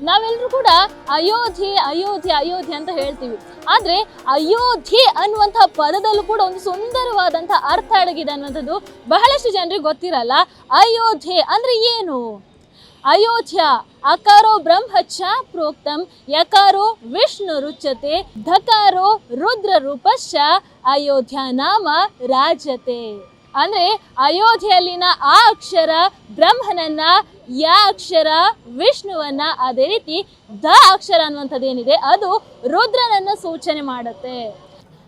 ನಾವೆಲ್ಲರೂ ಕೂಡ ಅಯೋಧ್ಯೆ ಅಯೋಧ್ಯೆ ಅಯೋಧ್ಯೆ ಅಂತ ಹೇಳ್ತೀವಿ. ಆದರೆ ಅಯೋಧ್ಯೆ ಅನ್ನುವಂಥ ಪದದಲ್ಲೂ ಕೂಡ ಒಂದು ಸುಂದರವಾದಂಥ ಅರ್ಥ ಅಡಗಿದೆ ಅನ್ನುವಂಥದ್ದು ಬಹಳಷ್ಟು ಜನರಿಗೆ ಗೊತ್ತಿರಲ್ಲ. ಅಯೋಧ್ಯೆ ಅಂದರೆ ಏನು? ಅಯೋಧ್ಯ, ಅಕಾರೋ ಬ್ರಹ್ಮಚ ಪ್ರೋಕ್ತಂ, ಯಕಾರೋ ವಿಷ್ಣು ರುಚ್ಯತೆ, ಧಕಾರೋ ರುದ್ರ ರೂಪಶ್ಚ, ಅಯೋಧ್ಯ ನಾಮ ರಾಜತೆ. ಅಂದ್ರೆ ಅಯೋಧ್ಯೆಯಲ್ಲಿನ ಆ ಅಕ್ಷರ ಬ್ರಹ್ಮನನ್ನ ಯಾ ಅಕ್ಷರ ವಿಷ್ಣುವನ್ನ ಅದೇ ರೀತಿ ದ ಅಕ್ಷರ ಅನ್ನುವಂಥದ್ದು ಏನಿದೆ ಅದು ರುದ್ರನನ್ನ ಸೂಚನೆ ಮಾಡುತ್ತೆ.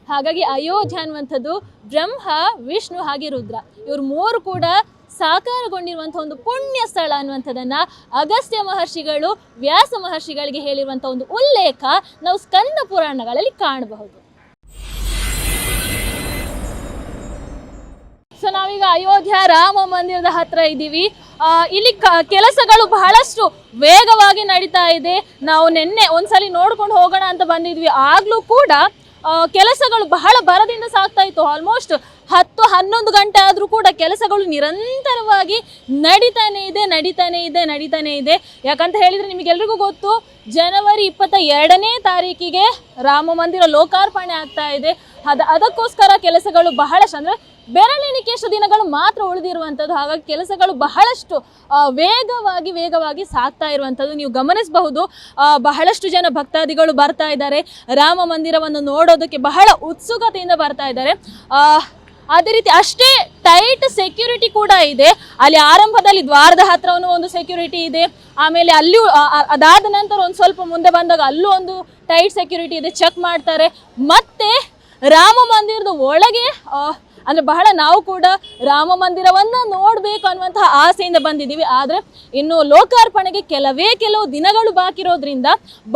ಹಾಗಾಗಿ ಅಯೋಧ್ಯ ಅನ್ನುವಂಥದ್ದು ಬ್ರಹ್ಮ, ವಿಷ್ಣು ಹಾಗೆ ರುದ್ರ. ಇವ್ರು ಮೂರು ಕೂಡ ಸಾಕಾರಗೊಂಡಿರುವಂಥ ಒಂದು ಪುಣ್ಯ ಸ್ಥಳ ಅನ್ನುವಂಥದ್ದನ್ನ ಅಗಸ್ತ್ಯ ಮಹರ್ಷಿಗಳು, ವ್ಯಾಸ ಮಹರ್ಷಿಗಳಿಗೆ ಹೇಳಿರುವಂಥ ಒಂದು ಉಲ್ಲೇಖ ನಾವು ಸ್ಕಂದ ಪುರಾಣಗಳಲ್ಲಿ ಕಾಣಬಹುದು. ಸೊ ನಾವೀಗ ಅಯೋಧ್ಯ ರಾಮ ಮಂದಿರದ ಹತ್ರ ಇದ್ದೀವಿ. ಇಲ್ಲಿ ಕೆಲಸಗಳು ಬಹಳಷ್ಟು ವೇಗವಾಗಿ ನಡೀತಾ ಇದೆ. ನಾವು ನಿನ್ನೆ ಒಂದ್ಸಲಿ ನೋಡ್ಕೊಂಡು ಹೋಗೋಣ ಅಂತ ಬಂದಿದ್ವಿ. ಆಗ್ಲೂ ಕೂಡ ಕೆಲಸಗಳು ಬಹಳ ಬರದಿಂದ ಸಾಗ್ತಾ ಇತ್ತು. ಆಲ್ಮೋಸ್ಟ್ ಹತ್ತು, ಹನ್ನೊಂದು ಗಂಟೆ ಆದರೂ ಕೂಡ ಕೆಲಸಗಳು ನಿರಂತರವಾಗಿ ನಡೀತಾನೆ ಇದೆ ನಡೀತಾನೆ ಇದೆ ನಡೀತಾನೆ ಇದೆ. ಯಾಕಂತ ಹೇಳಿದರೆ ನಿಮಗೆಲ್ರಿಗೂ ಗೊತ್ತು, ಜನವರಿ ಇಪ್ಪತ್ತ ಎರಡನೇ ತಾರೀಕಿಗೆ ರಾಮ ಮಂದಿರ ಲೋಕಾರ್ಪಣೆ ಆಗ್ತಾ ಇದೆ. ಅದ, ಅದಕ್ಕೋಸ್ಕರ ಕೆಲಸಗಳು ಬಹಳಷ್ಟು, ಅಂದರೆ ಬೆರಳೆಣಿಕೆಯಷ್ಟು ದಿನಗಳು ಮಾತ್ರ ಉಳಿದಿರುವಂಥದ್ದು. ಹಾಗಾಗಿ ಕೆಲಸಗಳು ಬಹಳಷ್ಟು ವೇಗವಾಗಿ ವೇಗವಾಗಿ ಸಾಗ್ತಾ ಇರುವಂಥದ್ದು ನೀವು ಗಮನಿಸಬಹುದು. ಬಹಳಷ್ಟು ಜನ ಭಕ್ತಾದಿಗಳು ಬರ್ತಾ ಇದ್ದಾರೆ. ರಾಮ ಮಂದಿರವನ್ನು ನೋಡೋದಕ್ಕೆ ಬಹಳ ಉತ್ಸುಕತೆಯಿಂದ ಬರ್ತಾ ಇದ್ದಾರೆ. ಅದೇ ರೀತಿ ಅಷ್ಟೇ ಟೈಟ್ ಸೆಕ್ಯೂರಿಟಿ ಕೂಡ ಇದೆ. ಅಲ್ಲಿ ಆರಂಭದಲ್ಲಿ ದ್ವಾರದ ಹತ್ರವೂ ಒಂದು ಸೆಕ್ಯೂರಿಟಿ ಇದೆ. ಆಮೇಲೆ ಅಲ್ಲಿಯೂ ಅದಾದ ನಂತರ ಒಂದು ಸ್ವಲ್ಪ ಮುಂದೆ ಬಂದಾಗ ಅಲ್ಲೂ ಒಂದು ಟೈಟ್ ಸೆಕ್ಯೂರಿಟಿ ಇದೆ. ಚೆಕ್ ಮಾಡ್ತಾರೆ. ಮತ್ತೆ ರಾಮ ಮಂದಿರದ ಒಳಗೆ ಅಂದ್ರೆ ಬಹಳ ನಾವು ಕೂಡ ರಾಮ ಮಂದಿರವನ್ನು ನೋಡಬೇಕು ಅನ್ನುವಂತಹ ಆಸೆಯಿಂದ ಬಂದಿದ್ದೀವಿ. ಆದ್ರೆ ಇನ್ನು ಲೋಕಾರ್ಪಣೆಗೆ ಕೆಲವೇ ಕೆಲವು ದಿನಗಳು ಬಾಕಿ ಇರೋದ್ರಿಂದ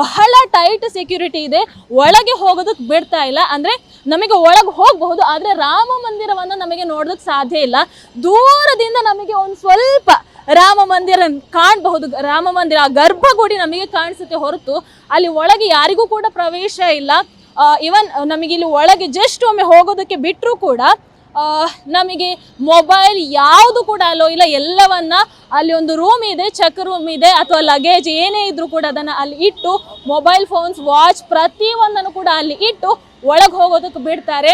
ಬಹಳ ಟೈಟ್ ಸೆಕ್ಯೂರಿಟಿ ಇದೆ. ಒಳಗೆ ಹೋಗೋದಕ್ಕೆ ಬಿಡ್ತಾ ಇಲ್ಲ. ಅಂದ್ರೆ ನಮಗೆ ಒಳಗೆ ಹೋಗಬಹುದು, ಆದ್ರೆ ರಾಮ ಮಂದಿರವನ್ನು ನಮಗೆ ನೋಡೋದಕ್ಕೆ ಸಾಧ್ಯ ಇಲ್ಲ. ದೂರದಿಂದ ನಮಗೆ ಒಂದು ಸ್ವಲ್ಪ ರಾಮ ಮಂದಿರ ಕಾಣಬಹುದು. ರಾಮ ಮಂದಿರ, ಆ ಗರ್ಭಗುಡಿ ನಮಗೆ ಕಾಣಿಸುತ್ತೆ ಹೊರತು ಅಲ್ಲಿ ಒಳಗೆ ಯಾರಿಗೂ ಕೂಡ ಪ್ರವೇಶ ಇಲ್ಲ. ಇವನ್ ನಮಗಿಲ್ಲಿ ಒಳಗೆ ಜಸ್ಟ್ ಒಮ್ಮೆ ಹೋಗೋದಕ್ಕೆ ಬಿಟ್ಟರೂ ಕೂಡ ನಮಗೆ ಮೊಬೈಲ್ ಯಾವುದು ಕೂಡ ಅಲ್ಲೋ ಇಲ್ಲ, ಎಲ್ಲವನ್ನ ಅಲ್ಲಿ ಒಂದು ರೂಮ್ ಇದೆ ಚೆಕ್ ರೂಮ್ ಇದೆ ಅಥವಾ ಲಗೇಜ್ ಏನೇ ಇದ್ರೂ ಕೂಡ ಅದನ್ನು ಅಲ್ಲಿ ಇಟ್ಟು ಮೊಬೈಲ್ ಫೋನ್ಸ್ ವಾಚ್ ಪ್ರತಿಯೊಂದನ್ನು ಕೂಡ ಅಲ್ಲಿ ಇಟ್ಟು ಒಳಗೆ ಹೋಗೋದಕ್ಕೆ ಬಿಡ್ತಾರೆ.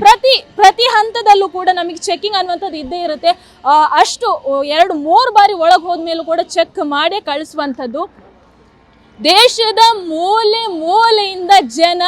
ಪ್ರತಿ ಪ್ರತಿ ಹಂತದಲ್ಲೂ ಕೂಡ ನಮಗೆ ಚೆಕಿಂಗ್ ಅನ್ನುವಂಥದ್ದು ಇದ್ದೇ ಇರುತ್ತೆ. ಅಷ್ಟು ಎರಡು, ಮೂರು ಬಾರಿ ಒಳಗೆ ಹೋದ್ಮೇಲೂ ಕೂಡ ಚೆಕ್ ಮಾಡೇ ಕಳಿಸುವಂಥದ್ದು. ದೇಶದ ಮೂಲೆ ಮೂಲೆಯಿಂದ ಜನ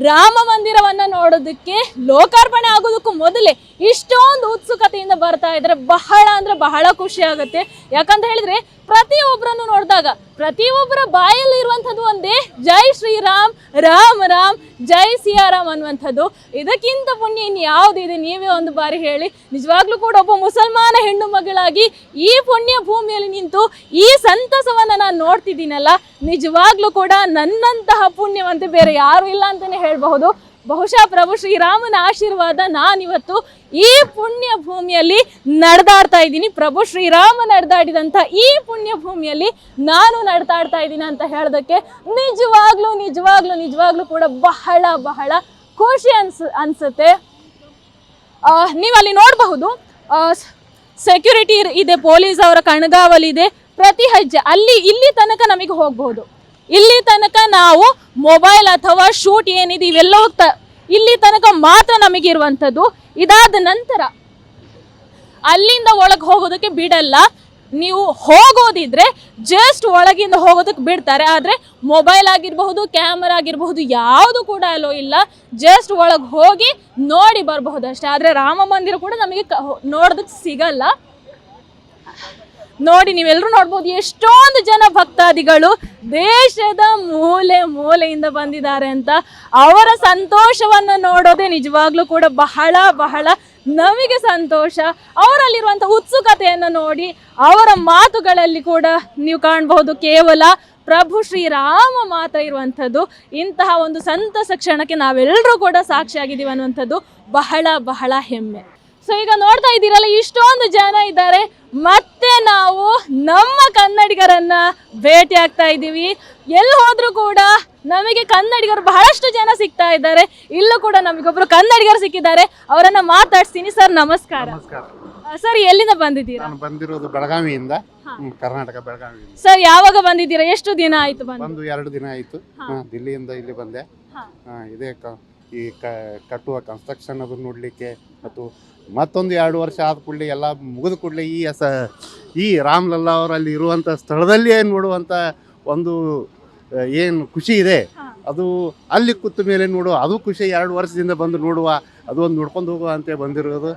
ರಾಮ ಮಂದಿರವನ್ನ ನೋಡೋದಕ್ಕೆ ಲೋಕಾರ್ಪಣೆ ಆಗೋದಕ್ಕೂ ಮೊದಲೇ ಇಷ್ಟೊಂದು ಉತ್ಸುಕತೆಯಿಂದ ಬರ್ತಾ ಇದ್ರೆ ಬಹಳ ಅಂದ್ರೆ ಬಹಳ ಖುಷಿ ಆಗುತ್ತೆ. ಯಾಕಂತ ಹೇಳಿದ್ರೆ ಪ್ರತಿಯೊಬ್ಬರನ್ನು ನೋಡಿದಾಗ ಪ್ರತಿಯೊಬ್ಬರ ಬಾಯಲ್ಲಿ ಇರುವಂಥದ್ದು ಒಂದೇ. ಜೈ ಶ್ರೀರಾಮ್, ರಾಮ್ ರಾಮ್, ಜೈ ಸಿಯಾರಾಮ್ ಅನ್ನುವಂಥದ್ದು. ಇದಕ್ಕಿಂತ ಪುಣ್ಯ ಇನ್ನು ಯಾವುದಿದೆ ನೀವೇ ಒಂದು ಬಾರಿ ಹೇಳಿ. ನಿಜವಾಗ್ಲೂ ಕೂಡ ಒಬ್ಬ ಮುಸಲ್ಮಾನ ಹೆಣ್ಣು ಮಗಳಾಗಿ ಈ ಪುಣ್ಯ ಭೂಮಿಯಲ್ಲಿ ನಿಂತು ಈ ಸಂತಸವನ್ನು ನಾನು ನೋಡ್ತಿದ್ದೀನಲ್ಲ, ನಿಜವಾಗ್ಲೂ ಕೂಡ ನನ್ನಂತಹ ಪುಣ್ಯವಂತೆ ಬೇರೆ ಯಾರು ಇಲ್ಲ ಅಂತಲೇ ಹೇಳಬಹುದು. ಬಹುಶಃ ಪ್ರಭು ಶ್ರೀರಾಮನ ಆಶೀರ್ವಾದ ನಾನಿವತ್ತು ಈ ಪುಣ್ಯ ಭೂಮಿಯಲ್ಲಿ ನಡೆದಾಡ್ತಾ ಇದ್ದೀನಿ. ಪ್ರಭು ಶ್ರೀರಾಮ ನಡೆದಾಡಿದಂಥ ಈ ಪುಣ್ಯ ಭೂಮಿಯಲ್ಲಿ ನಾನು ನಡೆದಾಡ್ತಾ ಇದ್ದೀನಿ ಅಂತ ಹೇಳೋದಕ್ಕೆ ನಿಜವಾಗ್ಲೂ ನಿಜವಾಗ್ಲೂ ನಿಜವಾಗ್ಲೂ ಕೂಡ ಬಹಳ ಬಹಳ ಖುಷಿ ಅನ್ಸ್, ಅನಿಸುತ್ತೆ. ನೀವು ಅಲ್ಲಿ ನೋಡಬಹುದು ಸೆಕ್ಯೂರಿಟಿ ಇದೆ, ಪೊಲೀಸ್ ಅವರ ಕಣ್ಗಾವಲಿದೆ ಪ್ರತಿ ಹೆಜ್ಜೆ ಅಲ್ಲಿ, ಇಲ್ಲಿ ತನಕ ನಮಗೆ ಹೋಗ್ಬೋದು ಇಲ್ಲಿ ತನಕ ನಾವು ಮೊಬೈಲ್ ಅಥವಾ ಶೂಟ್ ಏನಿದೆ ಇವೆಲ್ಲವೂ ತ ಇಲ್ಲಿ ತನಕ ಮಾತ್ರ ನಮಗಿರುವಂಥದ್ದು ಇದಾದ ನಂತರ ಅಲ್ಲಿಂದ ಒಳಗೆ ಹೋಗೋದಕ್ಕೆ ಬಿಡಲ್ಲ. ನೀವು ಹೋಗೋದಿದ್ರೆ ಜಸ್ಟ್ ಒಳಗಿಂದ ಹೋಗೋದಕ್ಕೆ ಬಿಡ್ತಾರೆ. ಆದರೆ ಮೊಬೈಲ್ ಆಗಿರಬಹುದು ಕ್ಯಾಮರಾ ಆಗಿರಬಹುದು, ಯಾವುದು ಕೂಡ ಅಲ್ಲೋ ಇಲ್ಲ. ಜಸ್ಟ್ ಒಳಗೆ ಹೋಗಿ ನೋಡಿ ಬರಬಹುದು ಅಷ್ಟೇ. ಆದರೆ ರಾಮ ಮಂದಿರ ಕೂಡ ನಮಗೆ ನೋಡೋದಕ್ಕೆ ಸಿಗಲ್ಲ. ನೋಡಿ ನೀವೆಲ್ಲರೂ ನೋಡ್ಬೋದು. ಎಷ್ಟೊಂದು ಜನ ಭಕ್ತಾದಿಗಳು ದೇಶದ ಮೂಲೆ ಮೂಲೆಯಿಂದ ಬಂದಿದ್ದಾರೆ ಅಂತ ಅವರ ಸಂತೋಷವನ್ನು ನೋಡೋದೆ ನಿಜವಾಗ್ಲೂ ಕೂಡ ಬಹಳ ಬಹಳ ನಮಗೆ ಸಂತೋಷ. ಅವರಲ್ಲಿರುವಂಥ ಉತ್ಸುಕತೆಯನ್ನು ನೋಡಿ ಅವರ ಮಾತುಗಳಲ್ಲಿ ಕೂಡ ನೀವು ಕಾಣಬಹುದು ಕೇವಲ ಪ್ರಭು ಶ್ರೀರಾಮ ಮಾತ್ರ ಇರುವಂಥದ್ದು. ಇಂತಹ ಒಂದು ಸಂತಸ ಕ್ಷಣಕ್ಕೆ ನಾವೆಲ್ಲರೂ ಕೂಡ ಸಾಕ್ಷಿಯಾಗಿದ್ದೀವಿ ಅನ್ನುವಂಥದ್ದು ಬಹಳ ಬಹಳ ಹೆಮ್ಮೆ. ಸೊ ಈಗ ನೋಡ್ತಾ ಇದ್ದೀರಲ್ಲ ಇಷ್ಟೊಂದು ಜನ ಇದ್ದಾರೆ. ಮತ್ತೆ ನಾವು ನಮ್ಮ ಕನ್ನಡಿಗರನ್ನ ಭೇಟಿ ಆಗ್ತಾ ಇದ್ದೀವಿ. ಎಲ್ಲಿ ಹೋದ್ರೂ ಕೂಡ ನಮಗೆ ಕನ್ನಡಿಗರು ಬಹಳಷ್ಟು ಜನ ಸಿಗ್ತಾ ಇದ್ದಾರೆ. ಇಲ್ಲೂ ಕೂಡ ನಮಗೊಬ್ರು ಕನ್ನಡಿಗರು ಸಿಕ್ಕಿದ್ದಾರೆ. ಅವರನ್ನ ಮಾತಾಡ್ತೀನಿ ಸರ್ ನಮಸ್ಕಾರ. ನಮಸ್ಕಾರ. ಸರ್ ಎಲ್ಲಿಂದ ಬಂದಿದ್ದೀರಾ? ನಾನು ಬಂದಿರೋದು ಬೆಳಗಾವಿಯಿಂದ. ಹ್ಮ್, ಕರ್ನಾಟಕ ಬೆಳಗಾವಿ ಸರ್ ಯಾವಾಗ ಬಂದಿದ್ದೀರಾ? ಎಷ್ಟು ದಿನ ಆಯ್ತು ಬಂದು? ಬಂದು ಎರಡು ದಿನ ಆಯಿತು. ದಿಲ್ಲಿಯಿಂದ ಇಲ್ಲಿ ಬಂದೆ. ಹಾ. ಹಾ, ಇದೇ ಕ ಈ ಕ ಕಟ್ಟುವ ಕನ್ಸ್ಟ್ರಕ್ಷನ್ ಅದು ನೋಡಲಿಕ್ಕೆ ಮತ್ತು ಮತ್ತೊಂದು ಎರಡು ವರ್ಷ ಆದ ಕೂಡಲೇ ಎಲ್ಲ ಮುಗಿದ ಕೂಡಲೇ ಈ ಸ ಈ ರಾಮ್ಲಲ್ಲಾ ಅವರಲ್ಲಿ ಇರುವಂಥ ಸ್ಥಳದಲ್ಲಿಯೇ ನೋಡುವಂಥ ಒಂದು ಏನು ಖುಷಿ ಇದೆ. ಅದು ಅಲ್ಲಿ ಕೂತ ಮೇಲೆ ನೋಡುವ ಅದು ಖುಷಿ ಎರಡು ವರ್ಷದಿಂದ ಬಂದು ನೋಡುವ ಅದು ಒಂದು ನೋಡ್ಕೊಂಡು ಹೋಗುವ ಅಂತ ಬಂದಿರೋದು.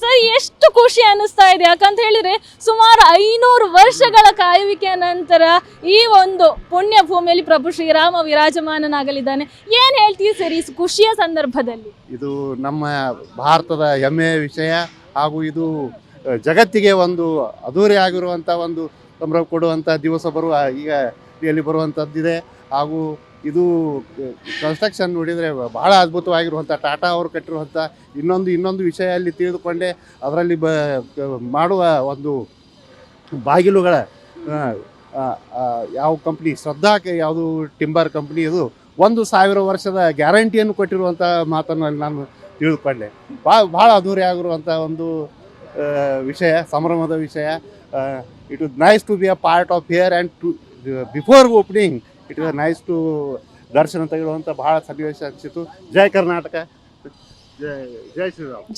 ಸರ್, ಎಷ್ಟು ಖುಷಿ ಅನ್ನಿಸ್ತಾ ಇದೆ. ಯಾಕಂತ ಹೇಳಿದ್ರೆ ಸುಮಾರು ಐನೂರು ವರ್ಷಗಳ ಕಾಯುವಿಕೆಯ ನಂತರ ಈ ಒಂದು ಪುಣ್ಯ ಭೂಮಿಯಲ್ಲಿ ಪ್ರಭು ಶ್ರೀರಾಮ ವಿರಾಜಮಾನನಾಗಲಿದ್ದಾನೆ. ಏನ್ ಹೇಳ್ತೀವಿ ಸರ್ ಈ ಖುಷಿಯ ಸಂದರ್ಭದಲ್ಲಿ? ಇದು ನಮ್ಮ ಭಾರತದ ಹೆಮ್ಮೆಯ ವಿಷಯ ಹಾಗೂ ಇದು ಜಗತ್ತಿಗೆ ಒಂದು ಅದೂರಿ ಆಗಿರುವಂಥ ಒಂದು ಸಂಭ್ರಮ ಕೊಡುವಂಥ ದಿವಸ ಬರುವ, ಈಗ ಇಲ್ಲಿ ಬರುವಂಥದ್ದಿದೆ ಹಾಗೂ ಇದು ಕನ್ಸ್ಟ್ರಕ್ಷನ್ ನೋಡಿದರೆ ಭಾಳ ಅದ್ಭುತವಾಗಿರುವಂಥ, ಟಾಟಾ ಅವರು ಕಟ್ಟಿರುವಂಥ ಇನ್ನೊಂದು ಇನ್ನೊಂದು ವಿಷಯ ಅಲ್ಲಿ ತಿಳಿದುಕೊಂಡೆ. ಅದರಲ್ಲಿ ಬ, ಮಾಡುವ ಒಂದು ಬಾಗಿಲುಗಳ ಯಾವ ಕಂಪ್ನಿ ಶ್ರದ್ಧಾ ಯಾವುದು ಟಿಂಬರ್ ಕಂಪ್ನಿ ಇದು ಒಂದು ಸಾವಿರ ವರ್ಷದ ಗ್ಯಾರಂಟಿಯನ್ನು ಕೊಟ್ಟಿರುವಂಥ ಮಾತನ್ನು ಅಲ್ಲಿ ನಾನು ತಿಳಿದುಕೊಂಡೆ. ಭಾಳ ಭಾಳ ಅದ್ದೂರಿಯಾಗಿರುವಂಥ ಒಂದು ವಿಷಯ, ಸಂಭ್ರಮದ ವಿಷಯ. It is nice to be a part of here and to before opening it is nice to ದರ್ಶನ ತೆಗೆದುವಂಥ ಬಹಳ ಸನ್ನಿವೇಶ ಅನಿಸಿತು ಜೈ ಕರ್ನಾಟಕ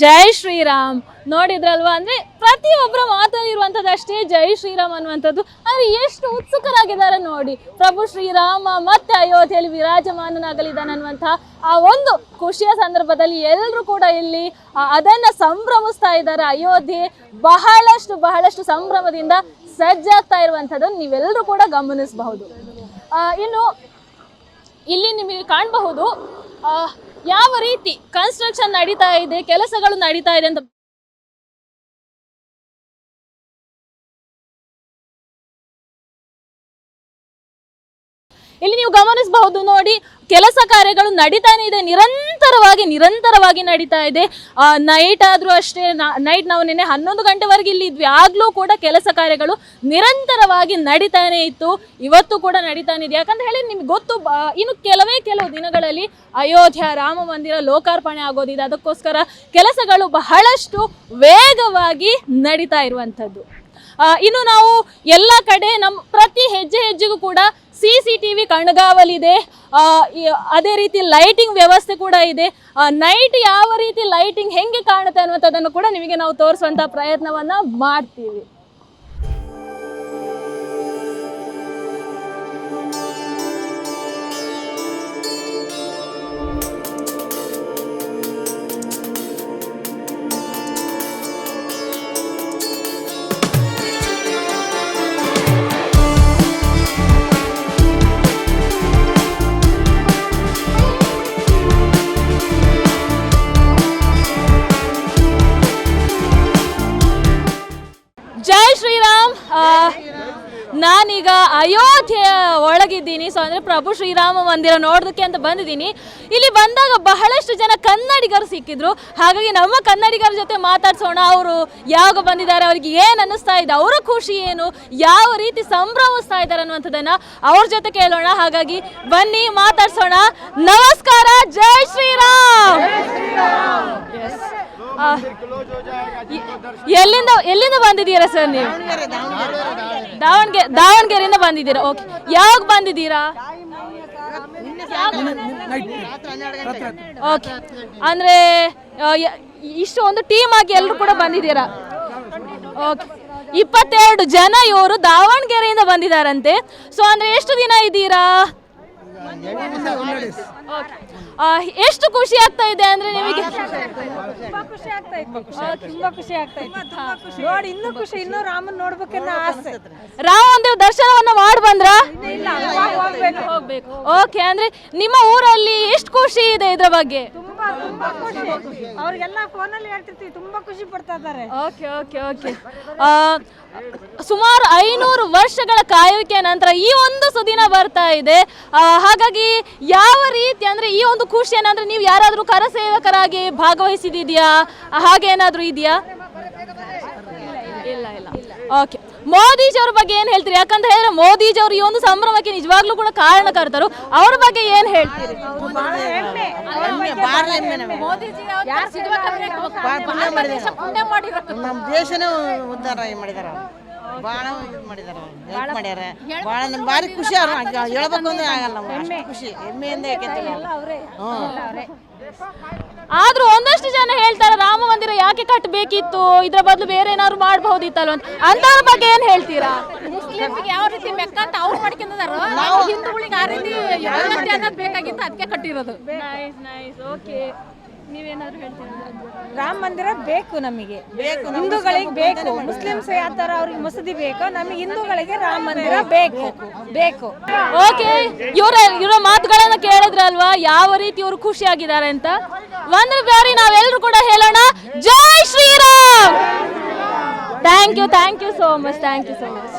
ಜೈ ಶ್ರೀರಾಮ್ ನೋಡಿದ್ರಲ್ವಾ ಅಂದ್ರೆ ಪ್ರತಿಯೊಬ್ಬರ ಮಾತಲ್ಲಿ ಇರುವಂತದಷ್ಟೇ ಜೈ ಶ್ರೀರಾಮ್ ಅನ್ನುವಂಥದ್ದು. ಅಂದ್ರೆ ಎಷ್ಟು ಉತ್ಸುಕರಾಗಿದ್ದಾರೆ ನೋಡಿ. ಪ್ರಭು ಶ್ರೀರಾಮ ಮತ್ತೆ ಅಯೋಧ್ಯೆಯಲ್ಲಿ ವಿರಾಜಮಾನನಾಗಲಿದ್ದಾನೆ ಅನ್ನುವಂಥ ಆ ಒಂದು ಖುಷಿಯ ಸಂದರ್ಭದಲ್ಲಿ ಎಲ್ಲರೂ ಕೂಡ ಇಲ್ಲಿ ಅದನ್ನ ಸಂಭ್ರಮಿಸ್ತಾ ಇದ್ದಾರೆ. ಅಯೋಧ್ಯೆ ಬಹಳಷ್ಟು ಬಹಳಷ್ಟು ಸಂಭ್ರಮದಿಂದ ಸಜ್ಜಾಗ್ತಾ ಇರುವಂತದ್ದನ್ನು ನೀವೆಲ್ಲರೂ ಕೂಡ ಗಮನಿಸಬಹುದು. ಇನ್ನು ಇಲ್ಲಿ ನಿಮಗೆ ಕಾಣಬಹುದು ಯಾವ ರೀತಿ ಕನ್ಸ್ಟ್ರಕ್ಷನ್ ನಡೀತಾ ಇದೆ, ಕೆಲಸಗಳು ನಡೀತಾ ಇದೆ ಅಂತ ಇಲ್ಲಿ ನೀವು ಗಮನಿಸಬಹುದು ನೋಡಿ, ಕೆಲಸ ಕಾರ್ಯಗಳು ನಡೀತಾನೆ ಇದೆ ನಿರಂತರವಾಗಿ ನಿರಂತರವಾಗಿ ನಡೀತಾ ಇದೆ. ನೈಟ್ ಆದರೂ ಅಷ್ಟೇ ನೈಟ್ ನಾವು ನಿನ್ನೆ ಹನ್ನೊಂದು ಗಂಟೆವರೆಗೆ ಇಲ್ಲಿ ಇದ್ವಿ. ಆಗಲೂ ಕೂಡ ಕೆಲಸ ಕಾರ್ಯಗಳು ನಿರಂತರವಾಗಿ ನಡೀತಾನೆ ಇತ್ತು. ಇವತ್ತು ಕೂಡ ನಡೀತಾನೆ ಇದೆ. ಯಾಕಂತ ಹೇಳಿ ನಿಮ್ಗೆ ಗೊತ್ತು ಇನ್ನು ಕೆಲವೇ ಕೆಲವು ದಿನಗಳಲ್ಲಿ ಅಯೋಧ್ಯ, ರಾಮ ಮಂದಿರ, ಲೋಕಾರ್ಪಣೆ ಆಗೋದಿದೆ. ಅದಕ್ಕೋಸ್ಕರ ಕೆಲಸಗಳು ಬಹಳಷ್ಟು ವೇಗವಾಗಿ ನಡೀತಾ ಇರುವಂಥದ್ದು. ಇನ್ನು ನಾವು ಎಲ್ಲ ಕಡೆ ನಮ್ಮ, ಪ್ರತಿ ಹೆಜ್ಜೆ ಹೆಜ್ಜೆಗೂ ಕೂಡ ಸಿ ಸಿ ಟಿ ವಿ ಕಣ್ಗಾವಲಿದೆ ಅದೇ ರೀತಿ ಲೈಟಿಂಗ್ ವ್ಯವಸ್ಥೆ ಕೂಡ ಇದೆ. ನೈಟ್ ಯಾವ ರೀತಿ ಲೈಟಿಂಗ್ ಹೆಂಗೆ ಕಾಣುತ್ತೆ ಅನ್ನುವಂಥದ್ದನ್ನು ಕೂಡ ನಿಮಗೆ ನಾವು ತೋರಿಸುವಂಥ ಪ್ರಯತ್ನವನ್ನ ಮಾಡ್ತೀವಿ. ಅಯೋಧ್ಯೆಯ ಒಳಗಿದ್ದೀನಿ. ಸೊ ಅಂದರೆ ಪ್ರಭು ಶ್ರೀರಾಮ ಮಂದಿರ ನೋಡೋದಕ್ಕೆ ಅಂತ ಬಂದಿದ್ದೀನಿ. ಇಲ್ಲಿ ಬಂದಾಗ ಬಹಳಷ್ಟು ಜನ ಕನ್ನಡಿಗರು ಸಿಕ್ಕಿದ್ರು. ಹಾಗಾಗಿ ನಮ್ಮ ಕನ್ನಡಿಗರ ಜೊತೆ ಮಾತಾಡ್ಸೋಣ. ಅವರು ಯಾವಾಗ ಬಂದಿದ್ದಾರೆ ಅವ್ರಿಗೆ ಏನು ಅನ್ನಿಸ್ತಾ ಇದೆ ಅವರ ಖುಷಿ ಏನು ಯಾವ ರೀತಿ ಸಂಭ್ರಮಿಸ್ತಾ ಇದ್ದಾರೆ ಅನ್ನುವಂಥದ್ದನ್ನು ಅವ್ರ ಜೊತೆ ಕೇಳೋಣ. ಹಾಗಾಗಿ ಬನ್ನಿ ಮಾತಾಡ್ಸೋಣ. ನಮಸ್ಕಾರ ಜೈ ಶ್ರೀರಾಮ್! ಎಲ್ಲಿಂದ ಎಲ್ಲಿಂದ ಬಂದಿದ್ದೀರಾ ಸರ್ ನೀವು? ದಾವಣಗೆರೆ ದಾವಣಗೆರೆಯಿಂದ ಬಂದಿದ್ದೀರಾ? ಓಕೆ. ಯಾವಾಗ ಬಂದಿದ್ದೀರಾ? ಓಕೆ. ಅಂದ್ರೆ ಇಷ್ಟು ಒಂದು ಟೀಮ್ ಆಗಿ ಎಲ್ಲರೂ ಕೂಡ ಬಂದಿದ್ದೀರಾ? ಓಕೆ. ಇಪ್ಪತ್ತೆರಡು ಜನ ಇವರು ದಾವಣಗೆರೆಯಿಂದ ಬಂದಿದ್ದಾರಂತೆ. ಸೊ ಅಂದ್ರೆ ಎಷ್ಟು ದಿನ ಇದ್ದೀರಾ? ಎಷ್ಟು ಖುಷಿ ಆಗ್ತಾ ಇದೆ ಅಂದ್ರೆ ನಿಮಗೆ? ತುಂಬಾ ಖುಷಿ ಆಗ್ತಾ ಇತ್ತು ತುಂಬಾ ಖುಷಿ ಆಗ್ತಾ ಇತ್ತು ನೋಡಿ ಇನ್ನೂ ಖುಷಿ ಇನ್ನೂ ರಾಮನ್ ನೋಡ್ಬೇಕನ್ನ ಆಸೆ. ರಾಮ ಮಂದಿರ ದರ್ಶನವನ್ನ ಮಾಡಿ ಬಂದ್ರ? ಹೋಗ್ಬೇಕು. ಓಕೆ ಅಂದ್ರೆ ನಿಮ್ಮ ಊರಲ್ಲಿ ಎಷ್ಟು ಖುಷಿ ಇದೆ ಇದ್ರ ಬಗ್ಗೆ? ತುಂಬಾ ತುಂಬಾ ಖುಷಿ. ಅವ್ರಿಗೆಲ್ಲ ಫೋನಲ್ಲಿ ಹೇಳ್ತಿರ್ತೀವಿ, ತುಂಬಾ ಖುಷಿ ಪಡ್ತಾ ಇದ್ದಾರೆ. Okay okay okay. ಸುಮಾರು ಐನೂರು ವರ್ಷಗಳ ಕಾಯುವಿಕೆಯ ನಂತರ ಈ ಒಂದು ಸುದಿನ ಬರ್ತಾ ಇದೆ. ಹಾಗಾಗಿ ಯಾವ ರೀತಿ ಅಂದ್ರೆ ಈ ಒಂದು ಖುಷಿ ಏನಂದ್ರೆ ನೀವು ಯಾರಾದರೂ ಕರಸೇವಕರಾಗಿ ಭಾಗವಹಿಸಿದೆಯಾ ಹಾಗೆ ಏನಾದರೂ ಇದೆಯಾ? ಇಲ್ಲ ಇಲ್ಲ. ಓಕೆ. ಮೋದಿಜಿ ಅವ್ರ ಬಗ್ಗೆ ಏನ್ ಹೇಳ್ತೀರಿ? ಯಾಕಂತ ಹೇಳಿದ್ರೆ ಮೋದಿಜಿ ಅವರು ಈ ಒಂದು ಸಂಭ್ರಮಕ್ಕೆ ನಿಜವಾಗ್ಲೂ ಕೂಡ ಕಾರಣಕರ್ತರು ಅವ್ರ ಬಗ್ಗೆ ಏನ್ ಹೇಳ್ತೀರಿ? ನಮ್ಮ ದೇಶನೇ ಉದ್ಧಾರ ಮಾಡಿದಾರ ಭಾಳ ಇದು ಮಾಡಿದಾರ ಹೆಲ್ಪ್ ಮಾಡ್ಯಾರ. ಭಾಳ ನಮ್ಗೆ ಭಾರಿ ಖುಷಿ ಅವ್ರು. ಹೇಳ್ಬೇಕು ಅಂದ್ರೆ ಆಗಲ್ಲ ನಮ್ಗೆ ಖುಷಿ. ಹೆಮ್ಮೆಯಿಂದ ಯಾಕೆ ಹ್ಞೂ ಆದ್ರೂ ಒಂದಷ್ಟು ಜನ ಹೇಳ್ತಾರೆ ರಾಮ ಮಂದಿರ ಯಾಕೆ ಕಟ್ಟಬೇಕಿತ್ತು ಇದ್ರ ಬದಲು ಬೇರೆ ಏನಾದ್ರು ಮಾಡಬಹುದಿತ್ತಲ್ಲ ಅಂತ. ಅಂತವ್ರ ಬಗ್ಗೆ ಏನ್ ಹೇಳ್ತೀರಾ? ಮುಸ್ಲಿಮ್ಗೆ ಯಾವ ರೀತಿ ಬೆಕ್ಕಂತ ಅವ್ರು ಮಾಡ್ಕೊಂಡಿದಾರೋ ನಾವು ಹಿಂದೂಗಳಿಗೆ ಆ ರೀತಿ ಅನ್ನೋದು ಬೇಕಾಗಿತ್ತು ಅದಕ್ಕೆ ಕಟ್ಟಿರೋದು. ನೈಸ್ ನೈಸ್ ಓಕೆ ನೀವೇನಾದ್ರು ಹೇಳ್ತೀರಾ? ರಾಮ ಮಂದಿರ ಬೇಕು ನಮಗೆ. ಬೇಕು ಹಿಂದೂಗಳಿಗೆ ಬೇಕು. ಮುಸ್ಲಿಮ್ಸ್ ಯಾವ ಥರ ಅವ್ರಿಗೆ ಮಸೂದಿ ಬೇಕು ನಮಗೆ ಹಿಂದೂಗಳಿಗೆ ರಾಮ ಮಂದಿರ ಬೇಕು. ಬೇಕು. ಓಕೆ ಇವರ ಇವರ ಮಾತುಗಳನ್ನ ಕೇಳಿದ್ರಲ್ವಾ ಯಾವ ರೀತಿ ಇವರು ಖುಷಿಯಾಗಿದ್ದಾರೆ ಅಂತ? ಒಂದು ಬಾರಿ ನಾವೆಲ್ಲರೂ ಕೂಡ ಹೇಳೋಣ. ಜೈ Shri Ram! Thank you thank you so much thank you so much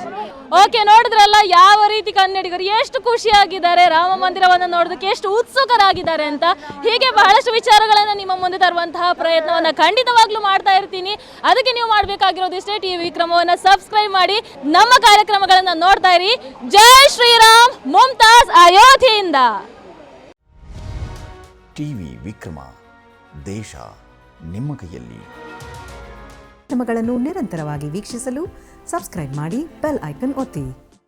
okay ನೋಡಿದ್ರಲ್ಲ, ಯಾವ ರೀತಿ ಕನ್ನಡಿಗರು ಎಷ್ಟು ಖುಷಿಯಾಗಿದ್ದಾರೆ? ರಾಮ ಮಂದಿರವನ್ನು ನೋಡೋದಕ್ಕೆ ಎಷ್ಟು ಉತ್ಸುಕರಾಗಿದ್ದಾರೆ ಅಂತ. ಹೀಗೆ ಬಹಳಷ್ಟು ವಿಚಾರಗಳನ್ನು ನಿಮ್ಮ ಮುಂದೆ ತರುವಂತಹ ಪ್ರಯತ್ನವನ್ನು ಖಂಡಿತವಾಗ್ಲೂ ಮಾಡ್ತಾ ಇರ್ತೀನಿ. ಅದಕ್ಕೆ ನೀವು ಮಾಡಬೇಕಾಗಿರೋದು ಇಷ್ಟೇ ಟಿ ವಿಕ್ರಮವನ್ನು ಸಬ್ಸ್ಕ್ರೈಬ್ ಮಾಡಿ, ನಮ್ಮ ಕಾರ್ಯಕ್ರಮಗಳನ್ನು ನೋಡ್ತಾ ಇರಿ. ಜೈ ಶ್ರೀರಾಮ್ ಮುಮ್ತಾಜ್ ಅಯೋಧ್ಯೆಯಿಂದ ಟಿವಿ ವಿಕ್ರಮ ದೇಶ ನಿಮ್ಮ ಕೈಯಲ್ಲಿ. ಕಾರ್ಯಕ್ರಮಗಳನ್ನು ನಿರಂತರವಾಗಿ ವೀಕ್ಷಿಸಲು ಸಬ್ಸ್ಕ್ರೈಬ್ ಮಾಡಿ ಬೆಲ್ ಐಕನ್ ಒತ್ತಿ.